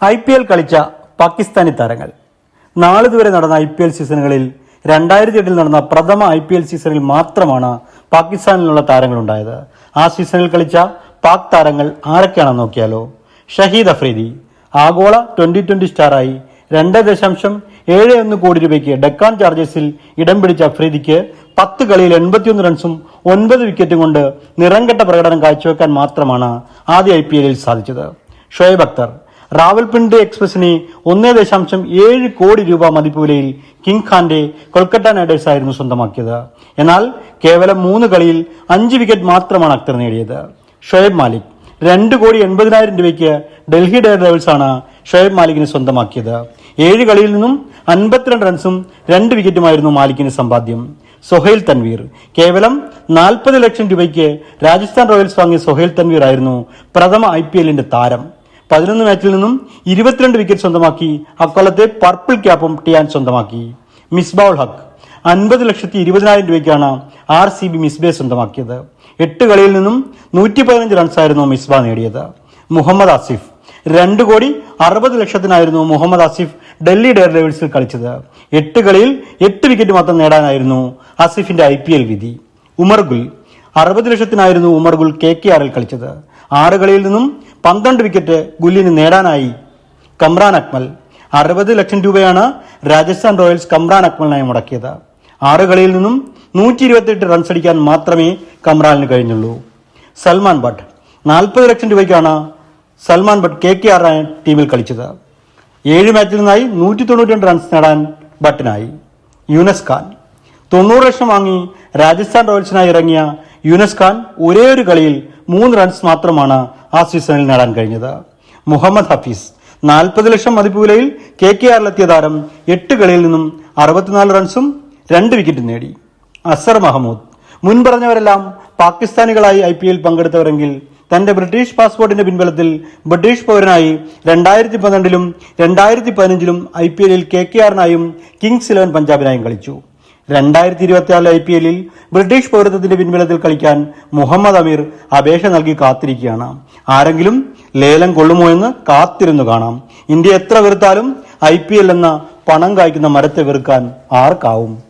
I P L കളിച്ച പാകിസ്ഥാനി താരങ്ങൾ. നാളിതുവരെ നടന്ന ഐ പി എൽ സീസണുകളിൽ രണ്ടായിരത്തി എട്ടിൽ നടന്ന പ്രഥമ ഐ പി എൽ സീസണിൽ മാത്രമാണ് പാകിസ്ഥാനിലുള്ള താരങ്ങൾ താരങ്ങളുണ്ടായത്. ആ സീസണിൽ കളിച്ച പാക് താരങ്ങൾ ആരൊക്കെയാണെന്ന് നോക്കിയാലോ? ഷഹീദ് അഫ്രീദി ആഗോള ട്വന്റി ട്വന്റി സ്റ്റാറായി രണ്ട് ദശാംശം ഏഴ് ഒന്ന് കോടി രൂപയ്ക്ക് ഡെക്കാൻ ചാർജേഴ്സിൽ ഇടം പിടിച്ച അഫ്രീദിക്ക് പത്ത് കളിയിൽ എൺപത്തിയൊന്ന് റൺസും ഒൻപത് വിക്കറ്റും കൊണ്ട് നിറംകെട്ട പ്രകടനം കാഴ്ചവെക്കാൻ മാത്രമാണ് ആദ്യ ഐ പി എല്ലിൽ സാധിച്ചത്. ഷോയബ് അക്തർ റാവൽപിണ്ടി എക്സ്പ്രസിന് ഒന്നേ ദശാംശം ഏഴ് കോടി രൂപ മതിപ്പ് വിലയിൽ കിങ് ഖാന്റെ കൊൽക്കത്ത നൈഡേഴ്സ് ആയിരുന്നു സ്വന്തമാക്കിയത്. എന്നാൽ കേവലം മൂന്ന് കളിയിൽ അഞ്ച് വിക്കറ്റ് മാത്രമാണ് അക്തർ നേടിയത്. ഷോയബ് മാലിക് രണ്ട് കോടി എൺപതിനായിരം രൂപയ്ക്ക് ഡൽഹി ഡെയർ ഡെവിൾസ് ആണ് ഷോയബ് മാലിക്കിനെ സ്വന്തമാക്കിയത്. ഏഴ് കളിയിൽ നിന്നും അൻപത്തിരണ്ട് റൺസും രണ്ട് വിക്കറ്റുമായിരുന്നു മാലിക്കിന് സമ്പാദ്യം. സൊഹൈൽ തൻവീർ കേവലം നാൽപ്പത് ലക്ഷം രൂപയ്ക്ക് രാജസ്ഥാൻ റോയൽസ് വാങ്ങിയ സൊഹൈൽ തൻവീർ ആയിരുന്നു പ്രഥമ ഐ താരം. പതിനൊന്ന് മാച്ചിൽ നിന്നും ഇരുപത്തിരണ്ട് വിക്കറ്റ് സ്വന്തമാക്കി. അക്കൊല്ലത്തെ പർപ്പിൾ ക്യാപ്പും ടിയാൻ സ്വന്തമാക്കി. മിസ്ബാഉൽ ഹക്ക് അൻപത് ലക്ഷത്തി ഇരുപതിനായിരം രൂപയ്ക്കാണ് ആർ സി ബി മിസ്ബെ സ്വന്തമാക്കിയത്. എട്ട് കളിയിൽ നിന്നും നൂറ്റി പതിനഞ്ച് റൺസായിരുന്നു മിസ്ബ നേടിയത്. മുഹമ്മദ് ആസിഫ്. രണ്ട് കോടി അറുപത് ലക്ഷത്തിനായിരുന്നു മുഹമ്മദ് ആസിഫ് ഡൽഹി ഡെയർ ഡെവിൾസിൽ കളിച്ചത്. എട്ട് കളിയിൽ എട്ട് വിക്കറ്റ് മാത്രം നേടാനായിരുന്നു ആസിഫിന്റെ ഐ പി എൽ വിധി. ഉമർ ഗുൽ. അറുപത് ലക്ഷത്തിനായിരുന്നു ഉമർ ഗുൽ കെ കെ ആറിൽ കളിച്ചത്. ആറ് കളിയിൽ നിന്നും പന്ത്രണ്ട് വിക്കറ്റ് ഗുല്ലിന് നേടാനായി കമ്രാൻ അക്മൽ. അറുപത് ലക്ഷം രൂപയാണ് രാജസ്ഥാൻ റോയൽസ് കമ്രാൻ അക്മലിനായി മുടക്കിയത്. ആറ് കളിയിൽ നിന്നും നൂറ്റി ഇരുപത്തിയെട്ട് റൺസ് അടിക്കാൻ മാത്രമേ കമ്രാലിന് കഴിഞ്ഞുള്ളൂ. സൽമാൻ ഭട്ട്. നാൽപ്പത് ലക്ഷം രൂപയ്ക്കാണ് Salman Butt K K R ടീമിൽ കളിച്ചത്. ഏഴ് മാച്ചിൽ നിന്നായി നൂറ്റി തൊണ്ണൂറ്റി രണ്ട് റൺസ് നേടാൻ ഭട്ടിനായി. യൂനസ് ഖാൻ. തൊണ്ണൂറ് ലക്ഷം വാങ്ങി രാജസ്ഥാൻ റോയൽസിനായി ഇറങ്ങിയ യൂനസ് ഖാൻ ഒരേ ഒരു കളിയിൽ മൂന്ന് റൺസ് മാത്രമാണ് ആ സീസണിൽ നേടാൻ കഴിഞ്ഞത്. മുഹമ്മദ് ഹഫീസ് നാൽപ്പത് ലക്ഷം മതിപ്പ് വിലയിൽ കെ കെ ആറിലെത്തിയ താരം എട്ട് കളിയിൽ നിന്നും അറുപത്തിനാല് റൺസും രണ്ട് വിക്കറ്റും നേടി. അസർ മഹമ്മൂദ് മുൻ പറഞ്ഞവരെല്ലാം പാകിസ്ഥാനികളായി ഐ പി എൽ പങ്കെടുത്തവരെങ്കിൽ തന്റെ ബ്രിട്ടീഷ് പാസ്പോർട്ടിന്റെ പിൻബലത്തിൽ ബ്രിട്ടീഷ് പൗരനായി രണ്ടായിരത്തി പന്ത്രണ്ടിലും രണ്ടായിരത്തി പതിനഞ്ചിലും ഐ പി എല്ലിൽ കെ കെ ആറിനായും കിങ്സ് ഇലവൻ പഞ്ചാബിനായും കളിച്ചു. രണ്ടായിരത്തി ഇരുപത്തിനാല് ഐ പി എല്ലിൽ ബ്രിട്ടീഷ് പൗരത്വത്തിന്റെ പിൻബലത്തിൽ കളിക്കാൻ മുഹമ്മദ് അമീർ അപേക്ഷ നൽകി കാത്തിരിക്കുകയാണ്. ആരെങ്കിലും ലേലം കൊള്ളുമോ എന്ന് കാത്തിരുന്നു കാണാം. ഇന്ത്യ എത്ര വെറുത്താലും ഐ എന്ന പണം കായ്ക്കുന്ന മരത്തെ വെറുക്കാൻ ആർക്കാവും?